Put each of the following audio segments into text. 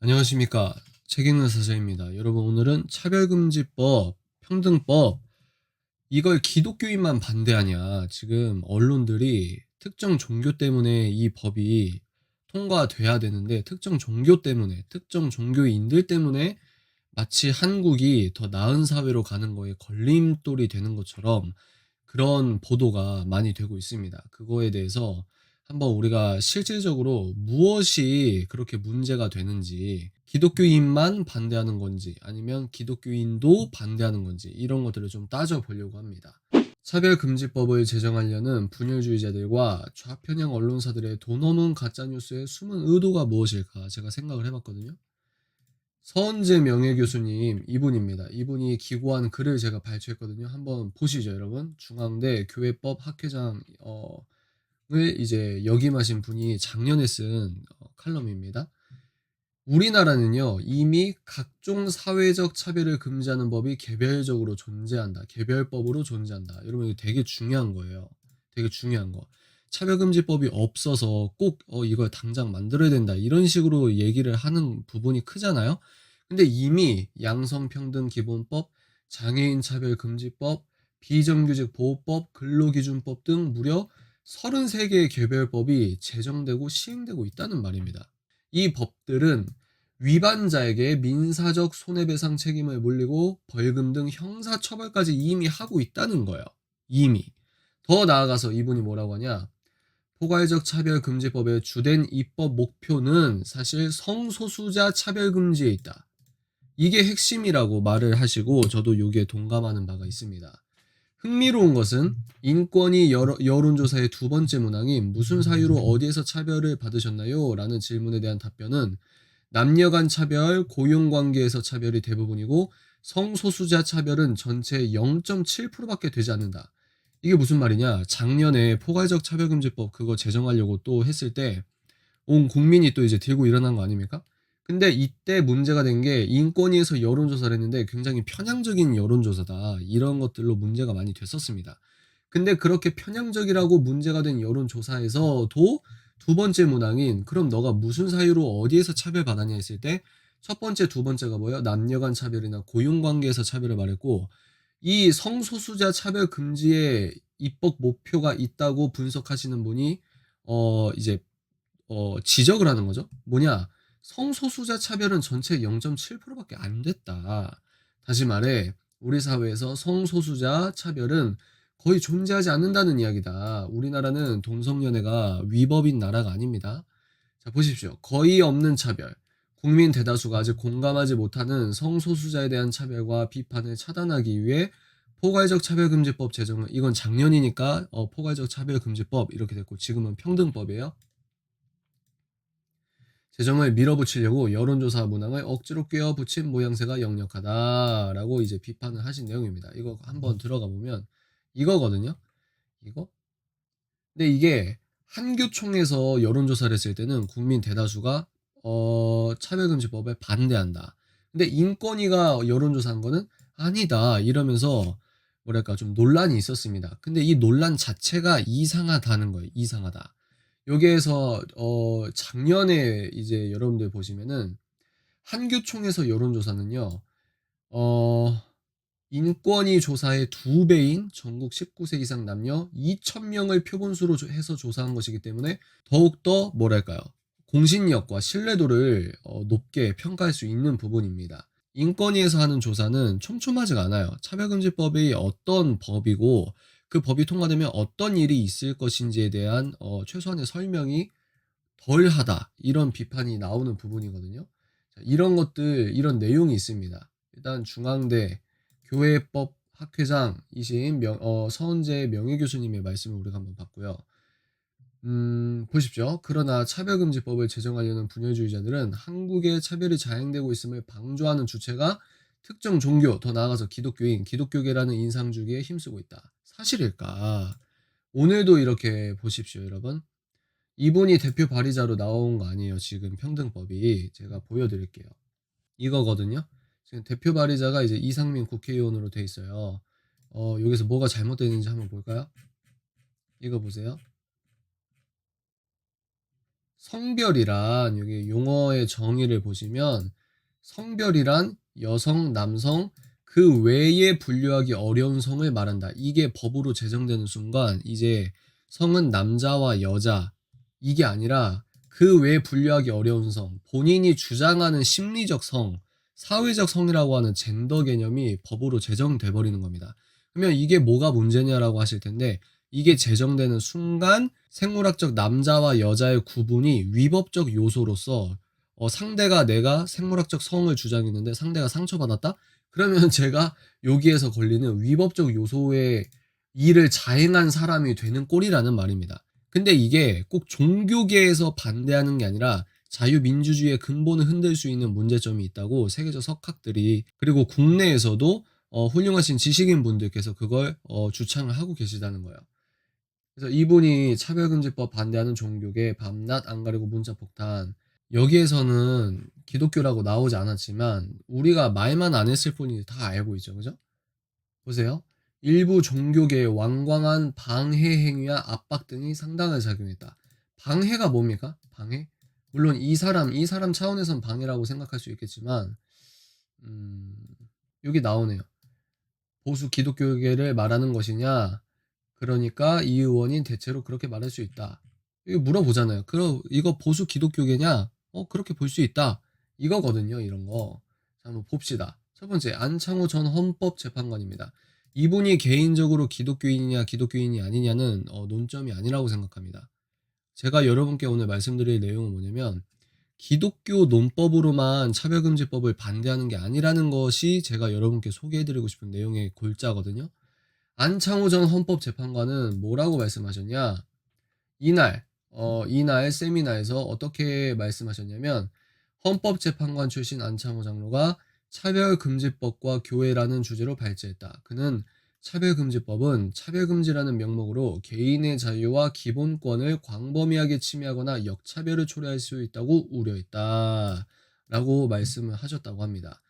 안녕하십니까. 책 읽는 사자입니다. 여러분, 오늘은 차별금지법, 평등법, 이걸 기독교인만 반대하냐. 지금 언론들이 특정 종교 때문에 이 법이 통과돼야 되는데, 특정 종교 때문에, 특정 종교인들 때문에 마치 한국이 더 나은 사회로 가는 거에 걸림돌이 되는 것처럼 그런 보도가 많이 되고 있습니다. 그거에 대해서 한번 우리가 실질적으로 무엇이 그렇게 문제가 되는지, 기독교인만 반대하는 건지, 아니면 기독교인도 반대하는 건지, 이런 것들을 좀 따져보려고 합니다. 차별금지법을 제정하려는 분열주의자들과 좌편향 언론사들의 돈 없는 가짜뉴스의 숨은 의도가 무엇일까 제가 생각을 해봤거든요. 서은재 명예교수님 이분입니다. 이분이 기고한 글을 제가 발췌했거든요. 한번 보시죠, 여러분. 중앙대 교회법 학회장 어, 을 이제 역임하신 분이 작년에 쓴 어, 칼럼입니다. 우리나라는요 이미 각종 사회적 차별을 금지하는 법이 개별적으로 존재한다. 개별법으로 존재한다. 여러분 이거 되게 중요한 거예요. 되게 중요한 거. 차별금지법이 없어서 꼭 어, 이걸 당장 만들어야 된다. 이런 식으로 얘기를 하는 부분이 크잖아요. 근데 이미 양성평등기본법, 장애인차별금지법, 비정규직 보호법, 근로기준법 등 무려 33개의 개별법이 제정되고 시행되고 있다는 말입니다. 이 법들은 위반자에게 민사적 손해배상 책임을 물리고 벌금 등 형사 처벌까지 이미 하고 있다는 거예요. 이미. 더 나아가서 이분이 뭐라고 하냐. 포괄적 차별금지법의 주된 입법 목표는 사실 성소수자 차별금지에 있다. 이게 핵심이라고 말을 하시고 저도 여기에 동감하는 바가 있습니다. 흥미로운 것은 인권위 여러, 여론조사의 두 번째 문항인 무슨 사유로 어디에서 차별을 받으셨나요? 라는 질문에 대한 답변은 남녀 간 차별, 고용 관계에서 차별이 대부분이고 성소수자 차별은 전체 0.7%밖에 되지 않는다. 이게 무슨 말이냐? 작년에 포괄적 차별금지법 그거 제정하려고 또 했을 때 온 국민이 또 이제 들고 일어난 거 아닙니까? 근데 이때 문제가 된 게 인권위에서 여론조사를 했는데 굉장히 편향적인 여론조사다. 이런 것들로 문제가 많이 됐었습니다. 근데 그렇게 편향적이라고 문제가 된 여론조사에서도 두 번째 문항인 그럼 너가 무슨 사유로 어디에서 차별받았냐 했을 때 첫 번째, 두 번째가 뭐예요? 남녀 간 차별이나 고용 관계에서 차별을 말했고 이 성소수자 차별 금지의 입법 목표가 있다고 분석하시는 분이 어 이제 어 지적을 하는 거죠. 뭐냐? 성소수자 차별은 전체 0.7%밖에 안 됐다. 다시 말해 우리 사회에서 성소수자 차별은 거의 존재하지 않는다는 이야기다. 우리나라는 동성연애가 위법인 나라가 아닙니다. 자, 보십시오. 거의 없는 차별. 국민 대다수가 아직 공감하지 못하는 성소수자에 대한 차별과 비판을 차단하기 위해 포괄적 차별금지법 제정, 이건 작년이니까 어, 포괄적 차별금지법 이렇게 됐고 지금은 평등법이에요. 재정을 밀어붙이려고 여론조사 문항을 억지로 꿰어 붙인 모양새가 역력하다라고 이제 비판을 하신 내용입니다. 이거 한번 들어가 보면 이거거든요. 이거. 근데 이게 한교총에서 여론조사를 했을 때는 국민 대다수가 어, 차별금지법에 반대한다. 근데 인권위가 여론조사한 거는 아니다 이러면서 뭐랄까 좀 논란이 있었습니다. 근데 이 논란 자체가 이상하다는 거예요. 이상하다. 여기에서 어 작년에 이제 여러분들 보시면은 한교총에서 여론조사는요. 어 인권위 조사의 두 배인 전국 19세 이상 남녀 2,000명을 표본수로 조- 해서 조사한 것이기 때문에 더욱더 뭐랄까요. 공신력과 신뢰도를 어, 높게 평가할 수 있는 부분입니다. 인권위에서 하는 조사는 촘촘하지가 않아요. 차별금지법이 어떤 법이고 그 법이 통과되면 어떤 일이 있을 것인지에 대한 어, 최소한의 설명이 덜하다 이런 비판이 나오는 부분이거든요. 자, 이런 것들 이런 내용이 있습니다. 일단 중앙대 교회법 학회장이신 명, 어, 서은재 명예 교수님의 말씀을 우리가 한번 봤고요. 음, 보십시오. 그러나 차별금지법을 제정하려는 분열주의자들은 한국의 차별이 자행되고 있음을 방조하는 주체가 특정 종교, 더 나아가서 기독교인, 기독교계라는 인상 주기에 힘쓰고 있다. 사실일까? 오늘도 이렇게 보십시오, 여러분. 이분이 대표 발의자로 나온 거 아니에요. 지금 평등법이 제가 보여드릴게요. 이거거든요. 지금 대표 발의자가 이제 이상민 국회의원으로 돼 있어요. 어, 여기서 뭐가 잘못되는지 한번 볼까요? 이거 보세요. 성별이란 여기 용어의 정의를 보시면 성별이란 여성, 남성 그 외에 분류하기 어려운 성을 말한다. 이게 법으로 제정되는 순간 이제 성은 남자와 여자 이게 아니라 그 외에 분류하기 어려운 성, 본인이 주장하는 심리적 성, 사회적 성이라고 하는 젠더 개념이 법으로 제정돼 버리는 겁니다. 그러면 이게 뭐가 문제냐라고 하실 텐데 이게 제정되는 순간 생물학적 남자와 여자의 구분이 위법적 요소로서 어, 상대가 내가 생물학적 성을 주장했는데 상대가 상처받았다? 그러면 제가 여기에서 걸리는 위법적 요소의 일을 자행한 사람이 되는 꼴이라는 말입니다. 근데 이게 꼭 종교계에서 반대하는 게 아니라 자유민주주의의 근본을 흔들 수 있는 문제점이 있다고 세계적 석학들이 그리고 국내에서도 어, 훌륭하신 지식인 분들께서 그걸 어, 주창을 하고 계시다는 거예요. 그래서 이분이 차별금지법 반대하는 종교계 밤낮 안 가리고 문자 폭탄 여기에서는 기독교라고 나오지 않았지만 우리가 말만 안 했을 뿐이지 다 알고 있죠. 그죠? 보세요. 일부 종교계의 완강한 방해 행위와 압박 등이 상당한 작용했다. 방해가 뭡니까? 방해? 물론 이 사람, 이 사람 차원에선 방해라고 생각할 수 있겠지만, 음, 여기 나오네요. 보수 기독교계를 말하는 것이냐? 그러니까 이 의원이 대체로 그렇게 말할 수 있다. 이거 물어보잖아요. 그럼 이거 보수 기독교계냐? 어, 그렇게 볼 수 있다. 이거거든요, 이런 거. 자, 한번 봅시다. 첫 번째, 안창호 전 헌법재판관입니다. 이분이 개인적으로 기독교인이냐 기독교인이 아니냐는 어, 논점이 아니라고 생각합니다. 제가 여러분께 오늘 말씀드릴 내용은 뭐냐면 기독교 논법으로만 차별금지법을 반대하는 게 아니라는 것이 제가 여러분께 소개해드리고 싶은 내용의 골자거든요. 안창호 전 헌법재판관은 뭐라고 말씀하셨냐? 이날 어, 이날 세미나에서 어떻게 말씀하셨냐면 헌법재판관 출신 안창호 장로가 차별금지법과 교회라는 주제로 발제했다. 그는 차별금지법은 차별금지라는 명목으로 개인의 자유와 기본권을 광범위하게 침해하거나 역차별을 초래할 수 있다고 우려했다. 라고 말씀을 하셨다고 합니다.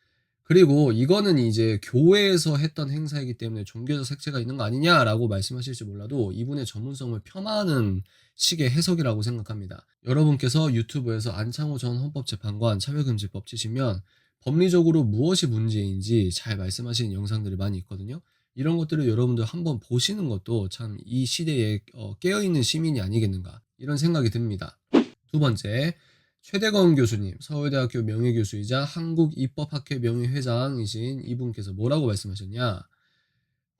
그리고 이거는 이제 교회에서 했던 행사이기 때문에 종교적 색채가 있는 거 아니냐라고 말씀하실지 몰라도 이분의 전문성을 폄하하는 식의 해석이라고 생각합니다. 여러분께서 유튜브에서 안창호 전 헌법재판관 차별금지법 치시면 법리적으로 무엇이 문제인지 잘 말씀하시는 영상들이 많이 있거든요. 이런 것들을 여러분들 한번 보시는 것도 참 이 시대에 어, 깨어있는 시민이 아니겠는가 이런 생각이 듭니다. 두 번째, 최대건 교수님, 서울대학교 명예교수이자 한국입법학회 명예회장이신 이분께서 뭐라고 말씀하셨냐?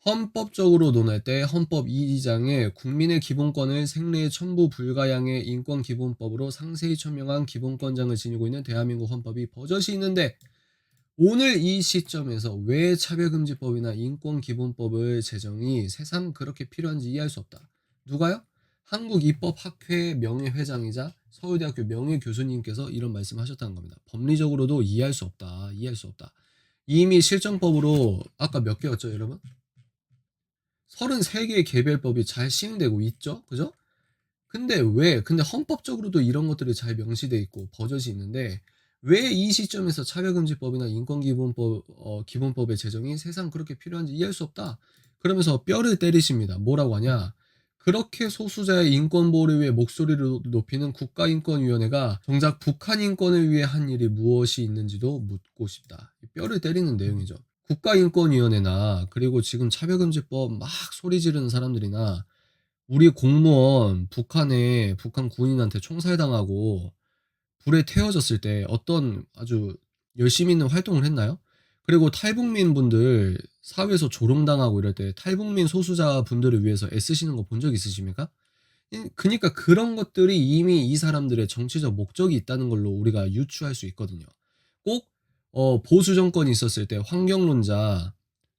헌법적으로 논할 때 헌법 2장에 국민의 기본권을 생례 첨부 불가양의 인권기본법으로 상세히 천명한 기본권장을 지니고 있는 대한민국 헌법이 버젓이 있는데 오늘 이 시점에서 왜 차별금지법이나 인권기본법을 제정이 새삼 그렇게 필요한지 이해할 수 없다. 누가요? 한국입법학회 명예회장이자 서울대학교 명예교수님께서 이런 말씀하셨다는 겁니다. 법리적으로도 이해할 수 없다. 이해할 수 없다. 이미 실정법으로 아까 몇 개였죠, 여러분? 33개의 개별법이 잘 시행되고 있죠. 그죠? 근데 왜? 근데 헌법적으로도 이런 것들이 잘 명시돼 있고 버젓이 있는데 왜 이 시점에서 차별금지법이나 인권기본법 어, 기본법의 제정이 세상 그렇게 필요한지 이해할 수 없다. 그러면서 뼈를 때리십니다. 뭐라고 하냐? 그렇게 소수자의 인권 보호를 위해 목소리를 높이는 국가인권위원회가 정작 북한 인권을 위해 한 일이 무엇이 있는지도 묻고 싶다. 뼈를 때리는 내용이죠. 국가인권위원회나 그리고 지금 차별금지법 막 소리 지르는 사람들이나 우리 공무원 북한에 북한 군인한테 총살당하고 불에 태워졌을 때 어떤 아주 열심히 있는 활동을 했나요? 그리고 탈북민 분들 사회에서 조롱당하고 이럴 때 탈북민 소수자 분들을 위해서 애쓰시는 거 본 적 있으십니까? 그러니까 그런 것들이 이미 이 사람들의 정치적 목적이 있다는 걸로 우리가 유추할 수 있거든요. 꼭 어, 보수 정권이 있었을 때 환경론자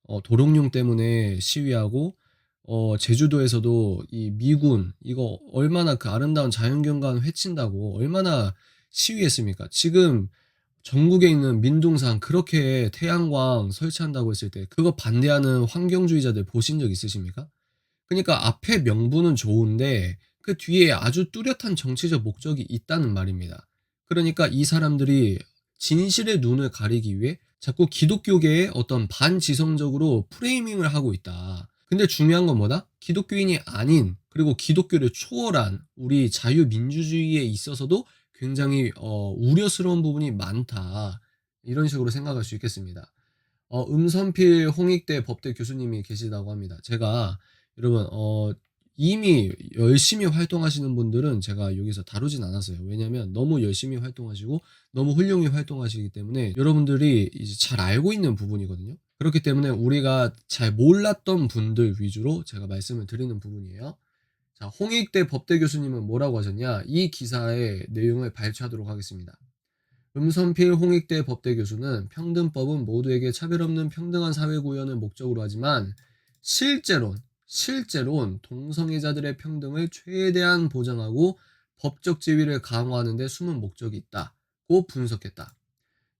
어, 도롱뇽 때문에 시위하고 어, 제주도에서도 이 미군 이거 얼마나 그 아름다운 자연경관 회친다고 얼마나 시위했습니까? 지금 전국에 있는 민둥산 그렇게 태양광 설치한다고 했을 때 그거 반대하는 환경주의자들 보신 적 있으십니까? 그러니까 앞에 명분은 좋은데 그 뒤에 아주 뚜렷한 정치적 목적이 있다는 말입니다. 그러니까 이 사람들이 진실의 눈을 가리기 위해 자꾸 기독교계의 어떤 반지성적으로 프레이밍을 하고 있다. 근데 중요한 건 뭐다? 기독교인이 아닌 그리고 기독교를 초월한 우리 자유민주주의에 있어서도 굉장히 어, 우려스러운 부분이 많다. 이런 식으로 생각할 수 있겠습니다. 어, 음선필 홍익대 법대 교수님이 계시다고 합니다. 제가 여러분 어, 이미 열심히 활동하시는 분들은 제가 여기서 다루진 않았어요. 왜냐면 너무 열심히 활동하시고 너무 훌륭히 활동하시기 때문에 여러분들이 이제 잘 알고 있는 부분이거든요. 그렇기 때문에 우리가 잘 몰랐던 분들 위주로 제가 말씀을 드리는 부분이에요. 자, 홍익대 법대 교수님은 뭐라고 하셨냐? 이 기사의 내용을 발췌하도록 하겠습니다. 음선필 홍익대 법대 교수는 평등법은 모두에게 차별 없는 평등한 사회 구현을 목적으로 하지만 실제론 실제론 동성애자들의 평등을 최대한 보장하고 법적 지위를 강화하는 데 숨은 목적이 있다고 분석했다.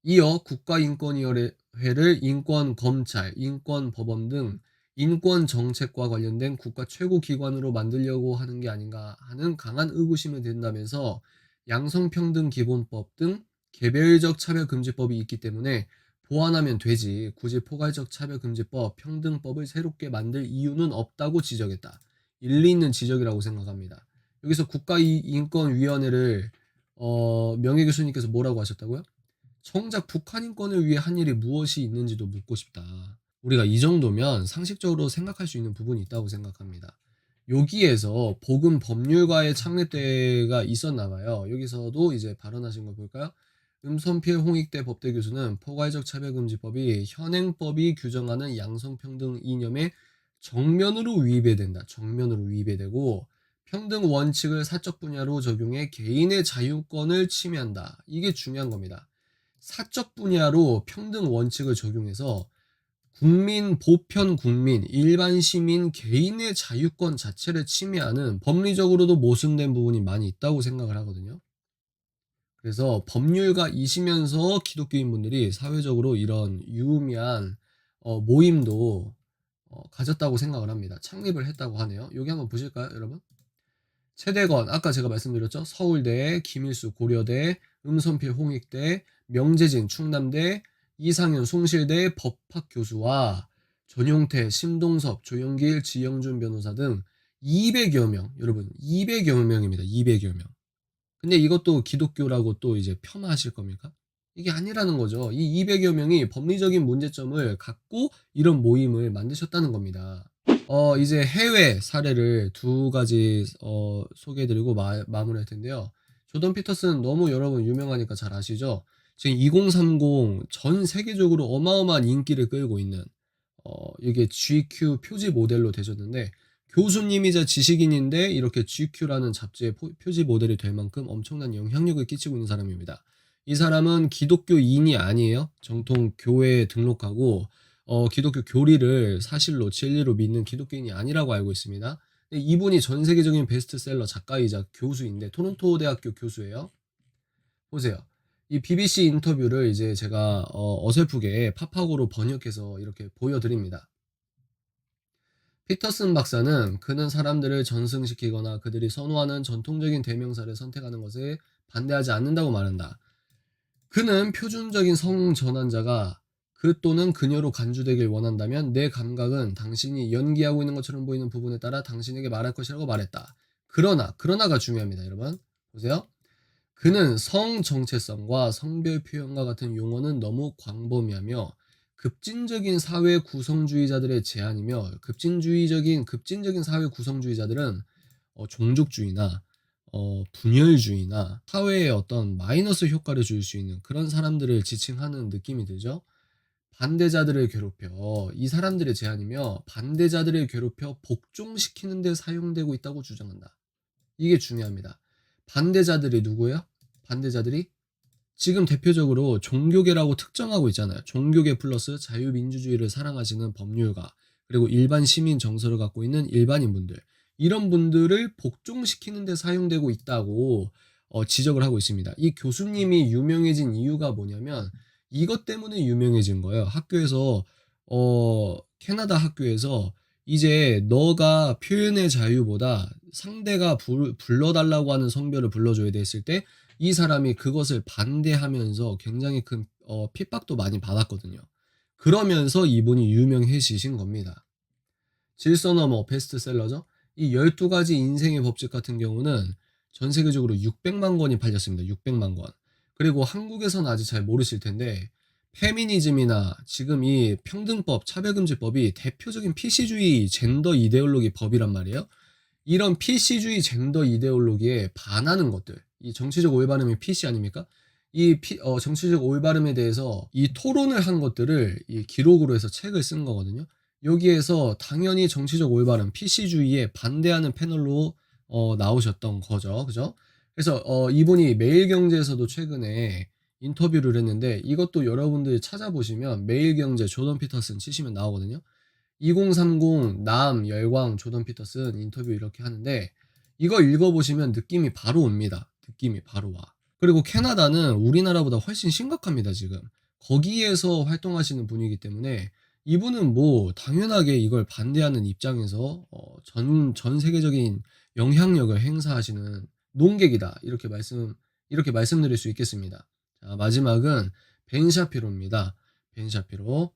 이어 국가인권위원회를 인권검찰, 인권법원 등 인권 정책과 관련된 국가 최고 기관으로 만들려고 하는 게 아닌가 하는 강한 의구심을 든다면서 양성평등 기본법 등 개별적 차별금지법이 있기 때문에 보완하면 되지 굳이 포괄적 차별금지법, 평등법을 새롭게 만들 이유는 없다고 지적했다. 일리 있는 지적이라고 생각합니다. 여기서 국가인권위원회를 어, 명예 교수님께서 뭐라고 하셨다고요? 정작 북한 인권을 위해 한 일이 무엇이 있는지도 묻고 싶다. 우리가 이 정도면 상식적으로 생각할 수 있는 부분이 있다고 생각합니다. 여기에서 복음 법률가의 창립대가 있었나 봐요. 여기서도 이제 발언하신 거 볼까요? 음선필 홍익대 법대 교수는 포괄적 차별금지법이 현행법이 규정하는 양성평등 이념에 정면으로 위배 된다. 정면으로 위배되고 평등 원칙을 사적 분야로 적용해 개인의 자유권을 침해한다. 이게 중요한 겁니다. 사적 분야로 평등 원칙을 적용해서 국민, 보편 국민, 일반 시민, 개인의 자유권 자체를 침해하는 법리적으로도 모순된 부분이 많이 있다고 생각을 하거든요. 그래서 법률가 이시면서 기독교인 분들이 사회적으로 이런 유의미한 어, 모임도 어, 가졌다고 생각을 합니다. 창립을 했다고 하네요. 여기 한번 보실까요, 여러분? 최대건, 아까 제가 말씀드렸죠? 서울대, 김일수 고려대, 음선필 홍익대, 명재진 충남대, 이상현 숭실대 법학 교수와 전용태, 심동섭, 조영길, 지영준 변호사 등 200여 명, 여러분 200여 명입니다. 200여 명. 근데 이것도 기독교라고 또 이제 폄하하실 겁니까? 이게 아니라는 거죠. 이 200여 명이 법리적인 문제점을 갖고 이런 모임을 만드셨다는 겁니다. 어, 이제 해외 사례를 두 가지 어, 소개해드리고 마, 마무리할 텐데요. 조던 피터슨 너무 여러분 유명하니까 잘 아시죠? 지금 2030 전 세계적으로 어마어마한 인기를 끌고 있는 어, 이게 GQ 표지 모델로 되셨는데 교수님이자 지식인인데 이렇게 GQ라는 잡지의 표지 모델이 될 만큼 엄청난 영향력을 끼치고 있는 사람입니다. 이 사람은 기독교인이 아니에요. 정통 교회에 등록하고 어, 기독교 교리를 사실로 진리로 믿는 기독교인이 아니라고 알고 있습니다. 이분이 전 세계적인 베스트셀러 작가이자 교수인데 토론토 대학교 교수예요. 보세요. 이 BBC 인터뷰를 이제 제가 어, 어설프게 팝하고로 번역해서 이렇게 보여드립니다. 피터슨 박사는 그는 사람들을 전승시키거나 그들이 선호하는 전통적인 대명사를 선택하는 것에 반대하지 않는다고 말한다. 그는 표준적인 성 전환자가 그 또는 그녀로 간주되길 원한다면 내 감각은 당신이 연기하고 있는 것처럼 보이는 부분에 따라 당신에게 말할 것이라고 말했다. 그러나, 그러나가 중요합니다, 여러분. 보세요. 그는 성 정체성과 성별 표현과 같은 용어는 너무 광범위하며 급진적인 사회 구성주의자들의 제안이며 급진주의적인 급진적인 사회 구성주의자들은 어, 종족주의나 어, 분열주의나 사회에 어떤 마이너스 효과를 줄 수 있는 그런 사람들을 지칭하는 느낌이 들죠. 반대자들을 괴롭혀 이 사람들의 제안이며 반대자들을 괴롭혀 복종시키는 데 사용되고 있다고 주장한다. 이게 중요합니다. 반대자들이 누구예요? 반대자들이 지금 대표적으로 종교계라고 특정하고 있잖아요. 종교계 플러스 자유민주주의를 사랑하시는 법률가, 그리고 일반 시민 정서를 갖고 있는 일반인분들. 이런 분들을 복종시키는 데 사용되고 있다고 어, 지적을 하고 있습니다. 이 교수님이 유명해진 이유가 뭐냐면 이것 때문에 유명해진 거예요. 학교에서 어, 캐나다 학교에서 이제 너가 표현의 자유보다 상대가 불, 불러달라고 하는 성별을 불러줘야 됐을 때 이 사람이 그것을 반대하면서 굉장히 큰 어, 핍박도 많이 받았거든요. 그러면서 이분이 유명해지신 겁니다. 질서 너머 베스트셀러죠. 이 12가지 인생의 법칙 같은 경우는 전 세계적으로 600만 권이 팔렸습니다. 600만 권. 그리고 한국에서는 아직 잘 모르실 텐데 페미니즘이나 지금 이 평등법, 차별금지법이 대표적인 PC주의 젠더 이데올로기 법이란 말이에요. 이런 PC주의 젠더 이데올로기에 반하는 것들, 이 정치적 올바름이 PC 아닙니까? 이 피- 어, 정치적 올바름에 대해서 이 토론을 한 것들을 이 기록으로 해서 책을 쓴 거거든요. 여기에서 당연히 정치적 올바름, PC주의에 반대하는 패널로 어, 나오셨던 거죠. 그죠? 그래서 어, 이분이 매일경제에서도 최근에 인터뷰를 했는데 이것도 여러분들 찾아보시면 매일경제 조던 피터슨 치시면 나오거든요. 2030 남 열광 조던 피터슨 인터뷰 이렇게 하는데 이거 읽어보시면 느낌이 바로 옵니다. 느낌이 바로 와. 그리고 캐나다는 우리나라보다 훨씬 심각합니다, 지금. 거기에서 활동하시는 분이기 때문에 이분은 뭐 당연하게 이걸 반대하는 입장에서 어, 전, 전 세계적인 영향력을 행사하시는 농객이다. 이렇게 말씀, 이렇게 말씀드릴 수 있겠습니다. 자, 마지막은 벤 샤피로입니다. 벤 샤피로.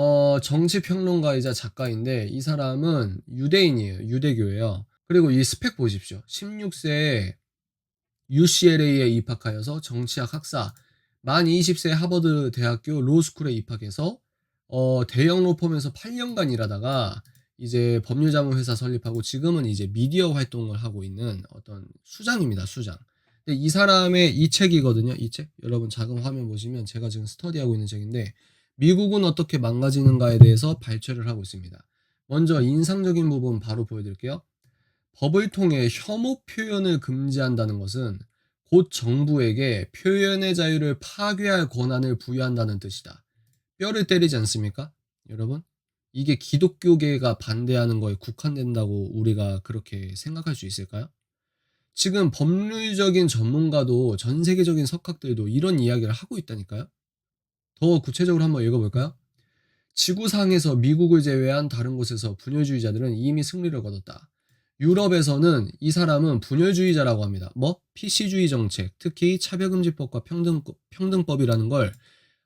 어, 정치평론가이자 작가인데 이 사람은 유대인이에요. 유대교예요. 그리고 이 스펙 보십시오. 16세에 UCLA에 입학하여서 정치학 학사, 만 20세 하버드 대학교 로스쿨에 입학해서 어, 대형 로펌에서 8년간 일하다가 이제 법률자문 회사 설립하고 지금은 이제 미디어 활동을 하고 있는 어떤 수장입니다. 수장. 이 사람의 이 책이거든요. 이 책. 여러분 작은 화면 보시면 제가 지금 스터디하고 있는 책인데 미국은 어떻게 망가지는가에 대해서 발췌를 하고 있습니다. 먼저 인상적인 부분 바로 보여드릴게요. 법을 통해 혐오 표현을 금지한다는 것은 곧 정부에게 표현의 자유를 파괴할 권한을 부여한다는 뜻이다. 뼈를 때리지 않습니까? 여러분? 이게 기독교계가 반대하는 거에 국한된다고 우리가 그렇게 생각할 수 있을까요? 지금 법률적인 전문가도 전 세계적인 석학들도 이런 이야기를 하고 있다니까요. 더 구체적으로 한번 읽어볼까요? 지구상에서 미국을 제외한 다른 곳에서 분열주의자들은 이미 승리를 거뒀다. 유럽에서는 이 사람은 분열주의자라고 합니다. 뭐? PC주의 정책, 특히 차별금지법과 평등, 평등법이라는 걸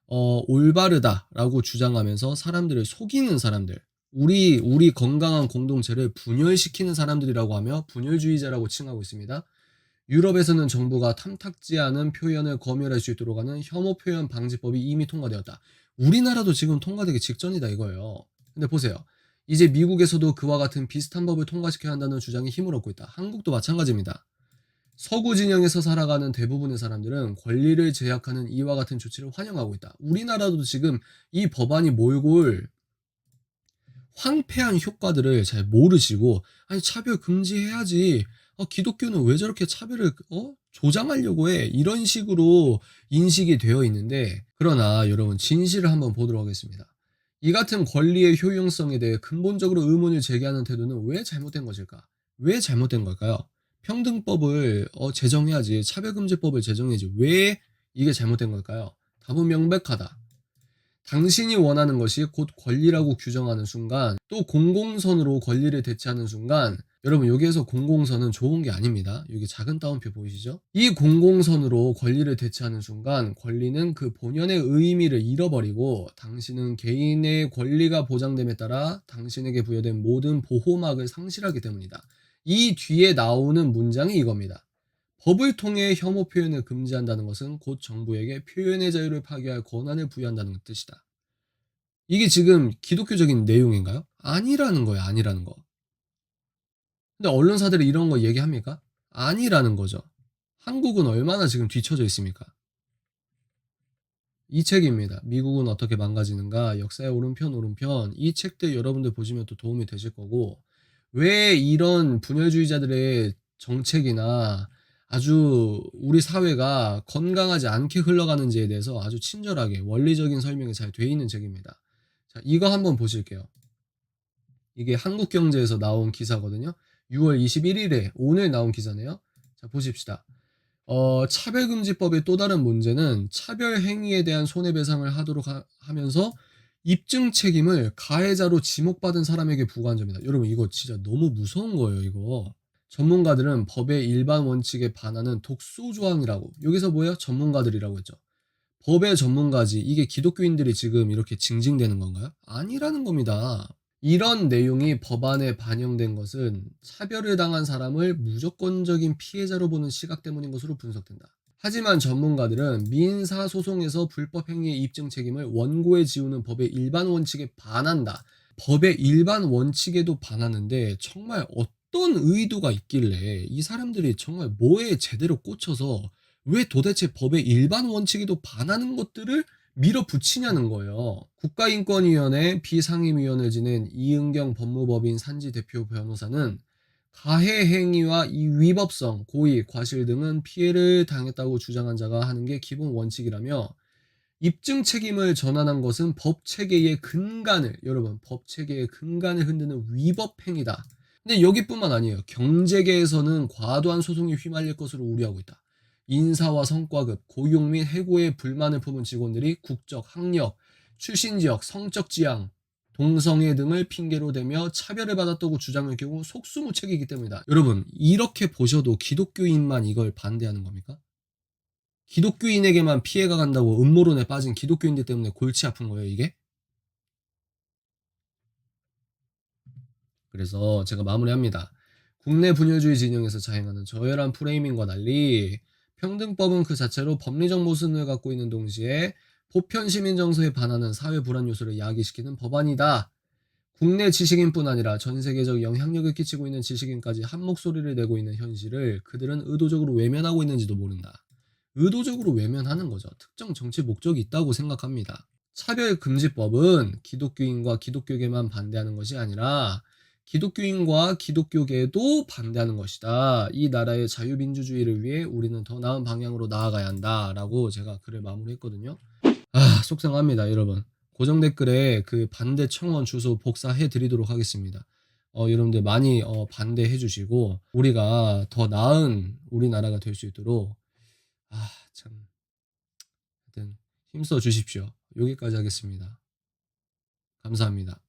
어, 올바르다라고 주장하면서 사람들을 속이는 사람들, 우리 우리 건강한 공동체를 분열시키는 사람들이라고 하며 분열주의자라고 칭하고 있습니다. 유럽에서는 정부가 탐탁지 않은 표현을 검열할 수 있도록 하는 혐오 표현 방지법이 이미 통과되었다. 우리나라도 지금 통과되기 직전이다 이거예요. 근데 보세요. 이제 미국에서도 그와 같은 비슷한 법을 통과시켜야 한다는 주장이 힘을 얻고 있다. 한국도 마찬가지입니다. 서구 진영에서 살아가는 대부분의 사람들은 권리를 제약하는 이와 같은 조치를 환영하고 있다. 우리나라도 지금 이 법안이 몰고 올 황폐한 효과들을 잘 모르시고 아니 차별 금지해야지. 어, 기독교는 왜 저렇게 차별을 어? 조장하려고 해? 이런 식으로 인식이 되어 있는데 그러나 여러분 진실을 한번 보도록 하겠습니다. 이 같은 권리의 효용성에 대해 근본적으로 의문을 제기하는 태도는 왜 잘못된 것일까? 왜 잘못된 걸까요? 평등법을 어, 제정해야지 차별금지법을 제정해야지 왜 이게 잘못된 걸까요? 답은 명백하다. 당신이 원하는 것이 곧 권리라고 규정하는 순간 또 공공선으로 권리를 대체하는 순간 여러분 여기에서 공공선은 좋은 게 아닙니다. 여기 작은 따옴표 보이시죠? 이 공공선으로 권리를 대체하는 순간 권리는 그 본연의 의미를 잃어버리고 당신은 개인의 권리가 보장됨에 따라 당신에게 부여된 모든 보호막을 상실하기 때문이다. 이 뒤에 나오는 문장이 이겁니다. 법을 통해 혐오 표현을 금지한다는 것은 곧 정부에게 표현의 자유를 파괴할 권한을 부여한다는 뜻이다. 이게 지금 기독교적인 내용인가요? 아니라는 거예요, 아니라는 거. 근데 언론사들이 이런 거 얘기합니까? 아니라는 거죠. 한국은 얼마나 지금 뒤처져 있습니까? 이 책입니다. 미국은 어떻게 망가지는가, 역사의 오른편, 오른편. 이 책들 여러분들 보시면 또 도움이 되실 거고, 왜 이런 분열주의자들의 정책이나 아주 우리 사회가 건강하지 않게 흘러가는지에 대해서 아주 친절하게 원리적인 설명이 잘 돼 있는 책입니다. 자, 이거 한번 보실게요. 이게 한국경제에서 나온 기사거든요. 6월 21일에 오늘 나온 기사네요. 자, 보십시다. 어, 차별금지법의 또 다른 문제는 차별 행위에 대한 손해배상을 하도록 하, 하면서 입증 책임을 가해자로 지목받은 사람에게 부과한 점이다. 여러분 이거 진짜 너무 무서운 거예요, 이거. 전문가들은 법의 일반 원칙에 반하는 독소 조항이라고. 여기서 뭐예요? 전문가들이라고 했죠. 법의 전문가지. 이게 기독교인들이 지금 이렇게 징징대는 건가요? 아니라는 겁니다. 이런 내용이 법안에 반영된 것은 차별을 당한 사람을 무조건적인 피해자로 보는 시각 때문인 것으로 분석된다. 하지만 전문가들은 민사 소송에서 불법 행위의 입증 책임을 원고에 지우는 법의 일반 원칙에 반한다. 법의 일반 원칙에도 반하는데 정말 어떤 의도가 있길래 이 사람들이 정말 뭐에 제대로 꽂혀서 왜 도대체 법의 일반 원칙에도 반하는 것들을 밀어붙이냐는 거예요. 국가인권위원회 비상임위원을 지낸 이은경 법무법인 산지 대표 변호사는 가해 행위와 이 위법성, 고의, 과실 등은 피해를 당했다고 주장한 자가 하는 게 기본 원칙이라며 입증 책임을 전환한 것은 법 체계의 근간을 여러분 법 체계의 근간을 흔드는 위법 행위다. 근데 여기뿐만 아니에요. 경제계에서는 과도한 소송에 휘말릴 것으로 우려하고 있다. 인사와 성과급, 고용 및 해고에 불만을 품은 직원들이 국적, 학력, 출신 지역, 성적 지향, 동성애 등을 핑계로 대며 차별을 받았다고 주장할 경우 속수무책이기 때문이다. 여러분, 이렇게 보셔도 기독교인만 이걸 반대하는 겁니까? 기독교인에게만 피해가 간다고 음모론에 빠진 기독교인들 때문에 골치 아픈 거예요, 이게? 그래서 제가 마무리합니다. 국내 분열주의 진영에서 자행하는 저열한 프레이밍과 달리 평등법은 그 자체로 법리적 모순을 갖고 있는 동시에 보편 시민 정서에 반하는 사회 불안 요소를 야기시키는 법안이다. 국내 지식인뿐 아니라 전 세계적 영향력을 끼치고 있는 지식인까지 한 목소리를 내고 있는 현실을 그들은 의도적으로 외면하고 있는지도 모른다. 의도적으로 외면하는 거죠. 특정 정치 목적이 있다고 생각합니다. 차별금지법은 기독교인과 기독교계만 반대하는 것이 아니라 기독교인과 기독교계도 반대하는 것이다. 이 나라의 자유민주주의를 위해 우리는 더 나은 방향으로 나아가야 한다. 라고 제가 글을 마무리했거든요. 아, 속상합니다, 여러분. 고정 댓글에 그 반대 청원 주소 복사해 드리도록 하겠습니다. 어, 여러분들 많이 어, 반대해 주시고, 우리가 더 나은 우리나라가 될 수 있도록, 아, 참. 하여튼, 힘써 주십시오. 여기까지 하겠습니다. 감사합니다.